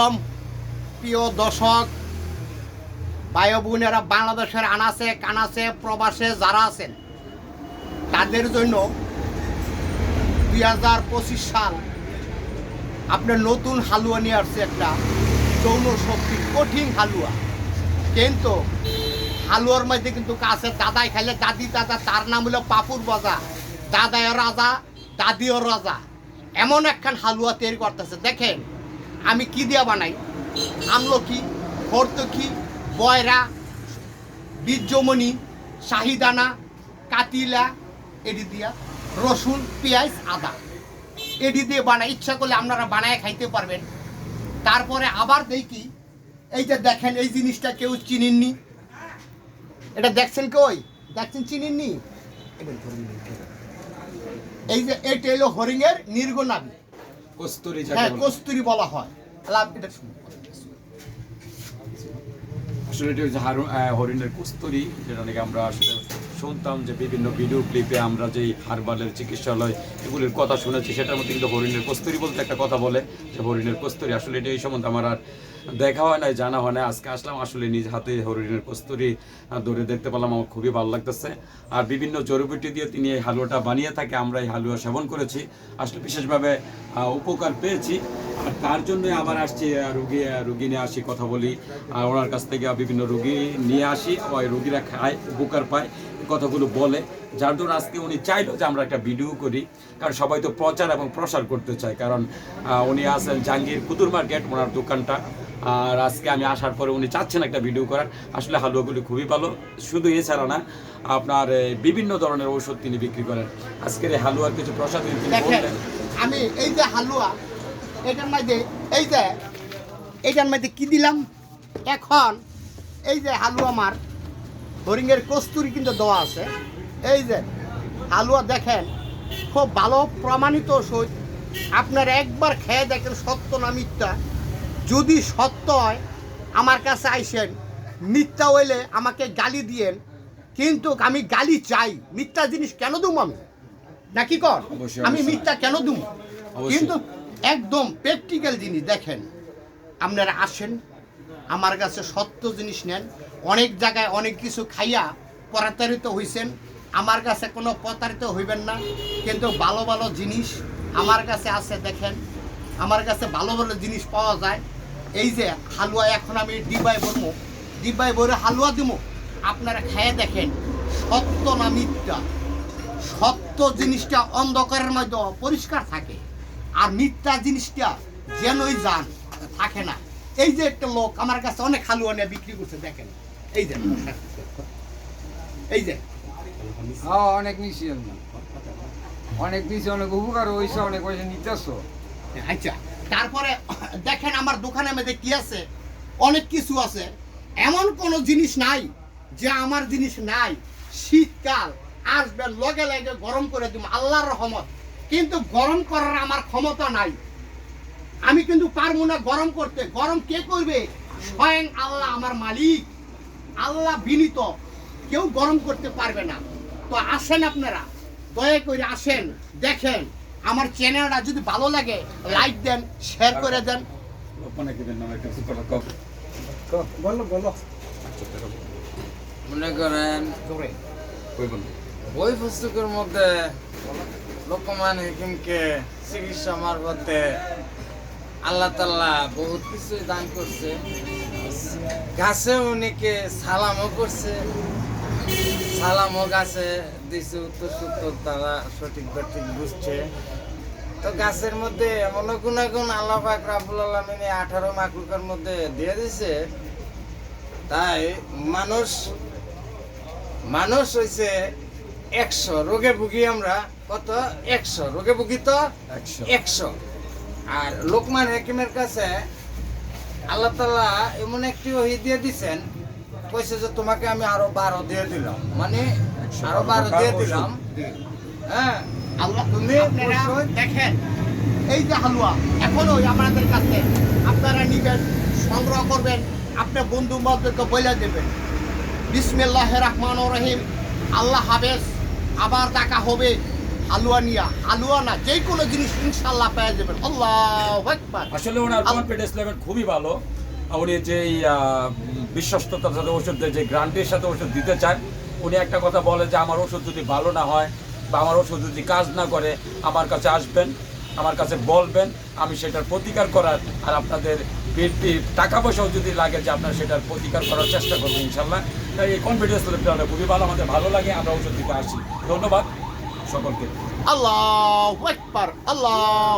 আলাইকুম প্রিয় দর্শক, ভাই বোনেরা, বাংলাদেশের আনাসে কানাসে প্রবাসে যারা আছেন, তাদের জন্য দুই হাজার পঁচিশ সাল আপনার নতুন হালুয়া নিয়ে আসছে একটা যৌন শক্তি কঠিন হালুয়া। কিন্তু হালুয়ার মধ্যে কিন্তু কাছে দাদাই খাইলে দাদি দাদা, তার নাম হলো পাপুর বাজা দাদাইও রাজা, দাদিও রাজা, এমন একখান হালুয়া তৈরি করতেছে। দেখেন আমি কি দিয়া বানাই? আমলকি হর্তকি বয়রা? বীর্যমণি? শাহিদানা? কাতিলা? এডি দিয়া। রসুন, পেঁয়াজ, আদা। এডি দিয়ে বানাই। ইচ্ছা করলে আপনারা বানায় খাইতে পারবেন। তারপরে আবার দেখি, এই যে দেখেন, এই জিনিসটা কেউ চিনেননি। এটা দেখছেন কই? দেখছেন চিনেননি। এই যে, এটা হলো হরিণের নির্গনাবি কস্তুরি হ্যাঁ। কস্তুরি বলা হয় লাভ এটা শুনুন। আসলে এটা হচ্ছে হরিণের কস্তুরি যেটা নাকি আমরা আসলে শুনতাম যে বিভিন্ন ভিডিও ক্লিপে আমরা যে হারবালের চিকিৎসালয় এগুলির কথা শুনেছি সেটার মধ্যে কিন্তু হরিণের কস্তুরি বলতে একটা কথা বলে যে হরিণের কস্তুরি আসলে এটা এই সম্বন্ধে আমার আর দেখা হয় নাই, জানা হয় না আজকে আসলাম, আসলে নিজ হাতে হরিণের কস্তুরি ধরে দেখতে পেলাম, আমার খুবই ভালো লাগতেছে। আর বিভিন্ন জড়িবুটি দিয়ে তিনি এই হালুয়াটা বানিয়ে থাকে, আমরা এই হালুয়া সেবন করেছি। আসলে বিশেষভাবে উপকার পেয়েছি। আর তার জন্য আবার আসছি রুগী রুগী নিয়ে আসি, কথা বলি। আর ওনার কাছ থেকে বিভিন্ন রুগী নিয়ে আসি ওই রুগীরা খায়, উপকার পায় কথাগুলো বলে। যার জন্য আজকে উনি চাইলো যে আমরা একটা ভিডিও করি, কারণ সবাই তো প্রচার এবং প্রসার করতে চায়। কারণ উনি আছেন জাহাঙ্গীর কুতুর মার্কেট ওনার দোকানটা। আর আজকে আমি আসার পরে উনি চাচ্ছেন একটা ভিডিও করার। আসলে হালুয়াগুলি খুবই ভালো। শুধু এছাড়া না আপনার বিভিন্ন ধরনের ঔষধ তিনি বিক্রি করেন। আজকের এই হালুয়ার কিছু প্রসাদ তিনি দেখেন বললেন। আমি এই যে হালুয়া এটার মধ্যে এই যে এটার মধ্যে কি দিলাম? এখন এই যে হালুয়া আমার হরিণের কস্তুরি কিন্তু দেওয়া আছে। এই যে হালুয়া দেখেন খুব ভালো প্রমাণিত ওষুধ। আপনার একবার খেয়ে দেখেন সত্য না মিথ্যা। যদি সত্য হয় আমার কাছে আইসেন মিথ্যা হইলে আমাকে গালি দিয়েন। কিন্তু আমি গালি চাই মিথ্যা জিনিস কেন দুম আমি? নাকি কর? আমি মিথ্যা কেন দুম? কিন্তু একদম প্র্যাকটিক্যাল জিনিস দেখেন আপনারা আসেন আমার কাছে সত্য জিনিস নেন। অনেক জায়গায় অনেক কিছু খাইয়া প্রতারিত হইছেন আমার কাছে কোনো প্রতারিত হইবেন না। কিন্তু ভালো ভালো জিনিস আমার কাছে আছে দেখেন। আমার কাছে ভালো ভালো জিনিস পাওয়া যায়। এই যে হালুয়া এখন আমি ডিবায় ভরবো। ডিবায় ভরে হালুয়া দিব আপনারা খেয়ে দেখেন, সত্য না মিথ্যা? সত্য জিনিসটা অন্ধকারের মধ্যে পরিষ্কার থাকে। আর মিথ্যা জিনিসটা যেনই যান, থাকে না। এই যে একটা লোক আমার কাছে অনেক হালুয়া নিয়ে বিক্রি করছে, দেখেন। এই যে এই যে। অনেক আমি অনেক নিছি অনেক উপকার হয়েছে, অনেক পয়সা নিতেছ। আচ্ছা। তারপরে, দেখেন আমার দোকানের মধ্যে কি আছে? অনেক কিছু আছে। এমন কোনো জিনিস নাই যে আমার জিনিস নাই। শীতকাল, আসবে, লগে লগে গরম করে দিব, আল্লাহর রহমত। কিন্তু গরম করার আমার ক্ষমতা নাই। আমি কিন্তু পারব না গরম করতে। গরম কে করবে? স্বয়ং আল্লাহ আমার মালিক। আল্লাহ বিনীত। কেউ গরম করতে পারবে না। তো আসেন আপনারা। দয়া করে আসেন, দেখেন। আমার চ্যানেলটা যদি ভালো লাগে লাইক দেন শেয়ার করে দেন। অনেকে নামে একটা কথা কও। বলো বলো। মনে করেন বই পুস্তকের মধ্যে লোকমান হেকিমকে চিকিৎসা মারফতে আল্লাহ তাল্লাহ বহুত কিছু দান করছে। গাছে উনিকে সালামও করছে। সালামও গাছে দিছে উত্তর সুত্তর তারা সঠিক সঠিক বুঝছে। তো গাছের মধ্যে এমন কোন গুণ আল্লাহ পাক রাবুল আলমিনে আঠারো মাকুকের মধ্যে দিয়ে দিছে। তাই মানুষ মানুষ হইছে একশো রোগে ভুগি আমরা। কত? একশো রোগে ভুগি তো একশো। একশো। আর লোকমান হাকিমের কাছে আল্লাহ তালা এমন একটি ওহি দিয়ে দিছেন কইছে যে তোমাকে আমি আরও বারো দিয়ে দিলাম। মানে আরও বারো দিয়ে দিলাম। হ্যাঁ আল্লাহ তুমি দেখেন এই যে হালুয়া এখনও আমাদের কাছে আপনারা নিবেন সংগ্রহ করবেন আপনার বন্ধু বান্ধবকে বলে দেবেন। বিসমিল্লাহ রহমান রহিম। আল্লাহ হাফেজ আবার দেখা হবে হালুয়া নিয়া। হালুয়া না যে কোনো জিনিস ইনশাল্লাহ পেয়ে যাবেন। আল্লাহ আসলে ওনার খুবই ভালো। উনি যে বিশ্বস্ততার সাথে ওষুধ দেয়, যে গ্রান্টের সাথে ওষুধ দিতে চান উনি একটা কথা বলে যে আমার ওষুধ যদি ভালো না হয় বা আমার ওষুধ যদি কাজ না করে আমার কাছে আসবেন আমার কাছে বলবেন আমি সেটার প্রতিকার করার আর আপনাদের টাকা পয়সাও যদি লাগে যে আপনার সেটার প্রতিকার করার চেষ্টা করবেন ইনশাল্লাহ। তাই এই কনফিডেন্স লেভেলটা খুবই ভালো আমাদের ভালো লাগে আমরা ওষুধ দিতে আসি ধন্যবাদ সকলকে। আল্লাহ আল্লাহ